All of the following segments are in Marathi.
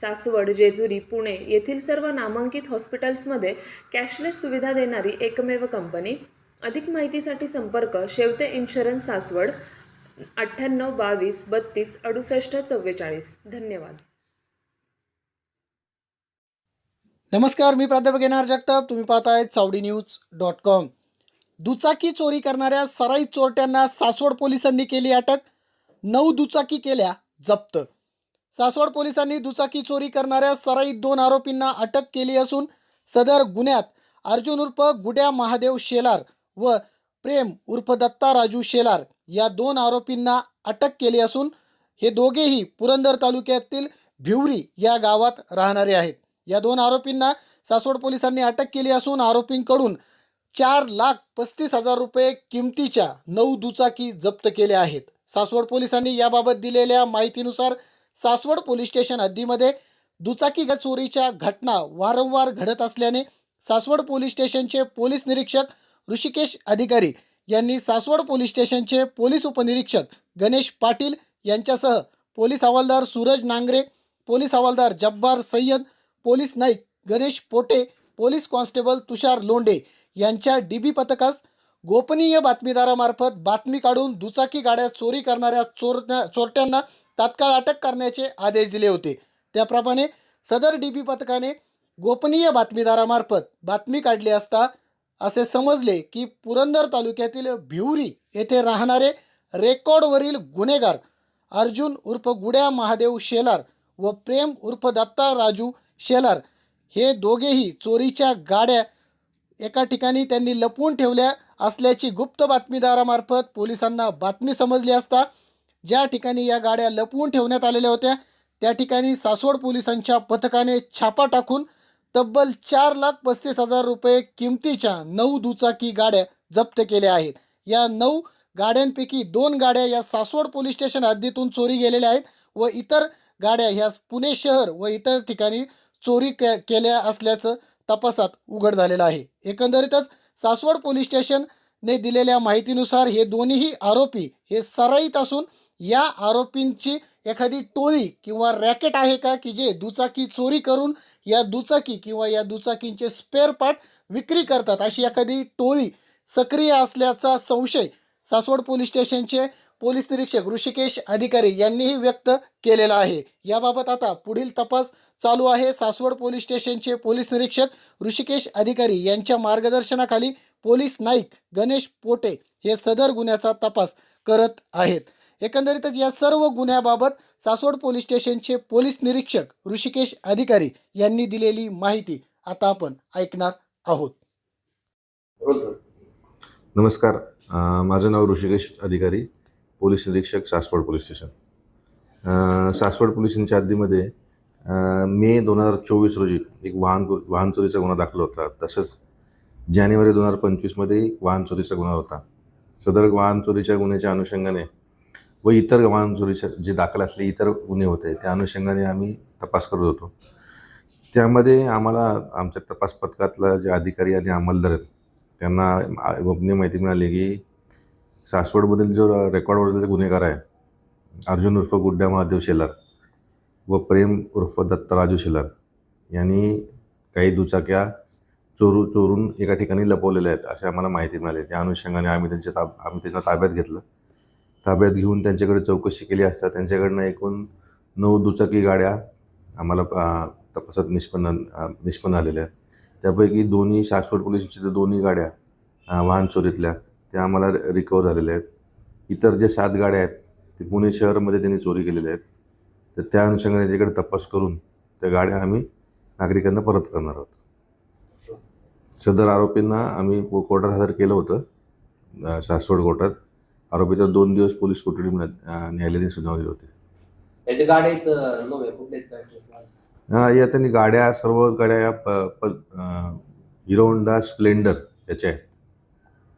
सासवड जेजुरी पुणे येथील सर्व नामांकित हॉस्पिटल्समध्ये कॅशलेस सुविधा देणारी एकमेव कंपनी. अधिक माहितीसाठी संपर्क शेवते इन्शुरन्स सासवड अठ्ठ्याण्णव बावीस बत्तीस अडुसष्ट चव्वेचाळीस. धन्यवाद. नमस्कार मी प्राध्यापक येणार जगताप. तुम्ही पाहताय चावडी न्यूज डॉट कॉम. दुचाकी चोरी करणाऱ्या सराई चोरट्यांना सासवड पोलिसांनी केली अटक. नऊ दुचाकी केल्या जप्त. सासवड पोलिसांनी दुचाकी चोरी करणाऱ्या सराईत दोन आरोपींना अटक केली असून सदर गुन्ह्यात अर्जुन उर्फ गुड्या महादेव शेलार व प्रेम उर्फ दत्ता राजू शेलार या दोन आरोपींना अटक केली असून हे दोघेही पुरंदर तालुक्यातील भिवरी या गावात राहणारे आहेत. या दोन आरोपींना सासवड पोलिसांनी अटक केली असून आरोपींकडून चार लाख पस्तीस हजार रुपये किमतीच्या नऊ दुचाकी जप्त केल्या आहेत. सासवड पोलिसांनी याबाबत दिलेल्या माहितीनुसार सासवड पोलीस स्टेशन हद्दीमध्ये दुचाकी चोरीच्या घटना वारंवार घडत असल्याने सासवड पोलीस स्टेशनचे पोलीस निरीक्षक ऋषिकेश अधिकारी यांनी सासवड पोलीस स्टेशनचे पोलीस उपनिरीक्षक गणेश पाटील यांच्यासह पोलीस हवालदार सूरज नांगरे पोलीस हवालदार Jabbar Sayyad police Naik Ganesh Pote police constable Tushar Londe यांच्या डी बी पथकास गोपनीय बातमीदारामार्फत बातमी काढून दुचाकी गाड्या चोरी करणाऱ्या चोर चोरट्यांना तात्काळ अटक करण्याचे आदेश दिले होते. त्याप्रमाणे सदर डी पी पथकाने गोपनीय बातमीदारामार्फत बातमी काढली असता असे समजले की पुरंदर तालुक्यातील भिवरी येथे राहणारे रेकॉर्डवरील गुन्हेगार अर्जुन उर्फ गुड्या महादेव शेलार व प्रेम उर्फ दत्ता राजू शेलार हे दोघेही चोरीच्या गाड्या एका ठिकाणी त्यांनी लपवून ठेवल्या असल्याची गुप्त बातमीदारामार्फत पोलिसांना बातमी समजली असता ज्या ठिकाणी या गाड्या लपवून ठेवण्यात आलेल्या होत्या त्या ठिकाणी सासवड पोलिसांच्या पथकाने छापा टाकून तब्बल चार लाख पस्तीस हजार रुपये किमतीच्या नऊ दुचाकी गाड्या जप्त केल्या आहेत. या नऊ गाड्यांपैकी दोन गाड्या या सासवड पोलीस स्टेशन हद्दीतून चोरी गेलेल्या आहेत व इतर गाड्या ह्या पुणे शहर व इतर ठिकाणी चोरी के केल्या असल्याचं तपासात उघड झालेलं आहे. एकंदरीतच सासवड पोलीस स्टेशनने दिलेल्या माहितीनुसार हे दोन्हीही आरोपी हे सराईत असून या आरोपींची एखादी टोळी किंवा रॅकेट आहे का की जे दुचाकी चोरी करून या दुचाकी किंवा या दुचाकींचे स्पेअर पार्ट विक्री करतात? अशी एखादी टोळी सक्रिय असल्याचा संशय सासवड पोलीस स्टेशनचे पोलीस निरीक्षक ऋषिकेश अधिकारी यांनीही व्यक्त केलेला आहे. याबाबत आता पुढील तपास चालू आहे. सासवड पोलीस स्टेशनचे पोलीस निरीक्षक ऋषिकेश अधिकारी यांच्या मार्गदर्शनाखाली पोलीस नाईक गणेश पोटे हे सदर गुन्ह्याचा तपास करत आहेत. एकंदरीतच या सर्व गुन्ह्याबाबत सासवड पोलीस स्टेशनचे पोलीस निरीक्षक ऋषिकेश अधिकारी यांनी दिलेली माहिती आता आपण ऐकणार आहोत. नमस्कार. माझं नाव ऋषिकेश अधिकारी पोलीस निरीक्षक सासवड पोलीस स्टेशन. सासवड पोलिसांच्या हद्दीमध्ये अ, मे दोन हजार चोवीस रोजी एक वाहन वाहन चोरीचा गुन्हा दाखल होता. तसंच जानेवारी दोन हजार पंचवीसमध्ये एक वाहन चोरीचा गुन्हा होता. सदर वाहन चोरीच्या गुन्ह्याच्या अनुषंगाने व इतर वाहन जे दाखल असले इतर गुन्हे होते त्या अनुषंगाने आम्ही तपास करत होतो. त्यामध्ये आम्हाला आमच्या तपास पथकातला जे अधिकारी आणि अंमलदार आहेत त्यांना गोपनीय माहिती मिळाली की सासवडमधील जो रेकॉर्डवरील गुन्हेगार आहे अर्जुन उर्फ गुड्डा महादेव शेलार व प्रेम उर्फ दत्त राजू शेलार यांनी काही दुचाक्या चोरू चोरून एका ठिकाणी लपवलेल्या आहेत अशी आम्हाला माहिती मिळाली. त्या अनुषंगाने आम्ही त्यांच्या ताब आम्ही त्यांना ताब्यात घेतलं. ताब्यात घेऊन त्यांच्याकडे चौकशी केली असता त्यांच्याकडनं एकूण नऊ दुचाकी गाड्या आम्हाला तपासात निष्पन्न निष्पन्न आलेल्या आहेत. त्यापैकी दोन्ही सासवड पोलिसांच्या ज्या दोन्ही गाड्या वाहन चोरीतल्या त्या आम्हाला रिकवर झालेल्या आहेत. इतर जे सात गाड्या आहेत ते पुणे शहरामध्ये त्यांनी चोरी केलेल्या आहेत. तर त्या अनुषंगाने त्याच्याकडे तपास करून त्या गाड्या आम्ही नागरिकांना परत करणार आहोत. सदर आरोपींना आम्ही कोर्टात हजर केलं होतं सासवड कोर्टात. आरोपीचा दोन दिवस पोलीस अ, न्यायालयाने सुनावली होती. त्याच्या हा, या त्यांनी गाड्या सर्व गाड्या या प प अ, हिरो होंडा स्प्लेंडर याच्या आहेत.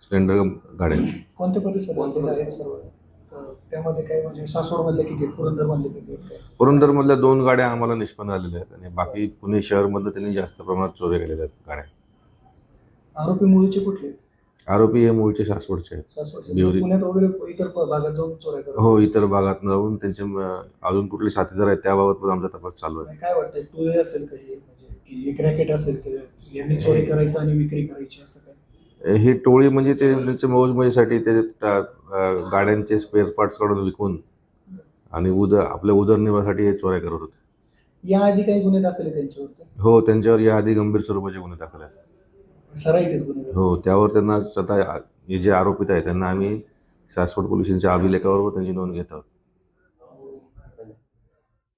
स्प्लेंडर गाड्या आहेत. कोणत्या परिसरात कोणत्या आहेत परिसरात? सर्व अं, त्यामध्ये काय म्हणजे सासवड मधले किती पुरंदर मधले किती आहेत काय? पुरंदरमधल्या दोन गाड्या आम्हाला निष्पन्न झालेल्या आहेत आणि बाकी पुणे शहरमधलं त्यांनी जास्त प्रमाणात चोऱ्या केलेल्या आहेत गाड्या. आरोपी मूळचे कुठले आरोपी हे मूळचे सासवडचे आहेत. सासवडचे बिवरी. पुण्यात वगैरे इतर प- भागात जाऊन चोऱ्या करत हो इतर भागात जाऊन त्यांचे अजून कुठले साथीदार आहेत त्याबाबत पण आमचा तपास चालू आहे. काय वाटतंय असेल हे म्हणजे एक रॅकेट असेल की यांनी चोरी करायचं आणि विक्री करायची असं काय ही टोळी म्हणजे ते त्यांचे मौजमजेसाठी ते गाड्यांचे स्पेअर पार्ट्स काढून विकून आणि उद आपल्या उदरनिर्वाहासाठी हे चोऱ्या करत होते. याआधी काही गुन्हे दाखल आहे त्यांच्यावरती? हो त्यांच्यावर याआधी गंभीर स्वरूपाचे गुन्हे दाखल आहेत. सराईत आहेत हो त्यावर त्यांना स्वतः हे जे आरोपित आहेत त्यांना आम्ही सासवड पोलिसांच्या अभिलेखावर त्यांची नोंद घेत आहोत.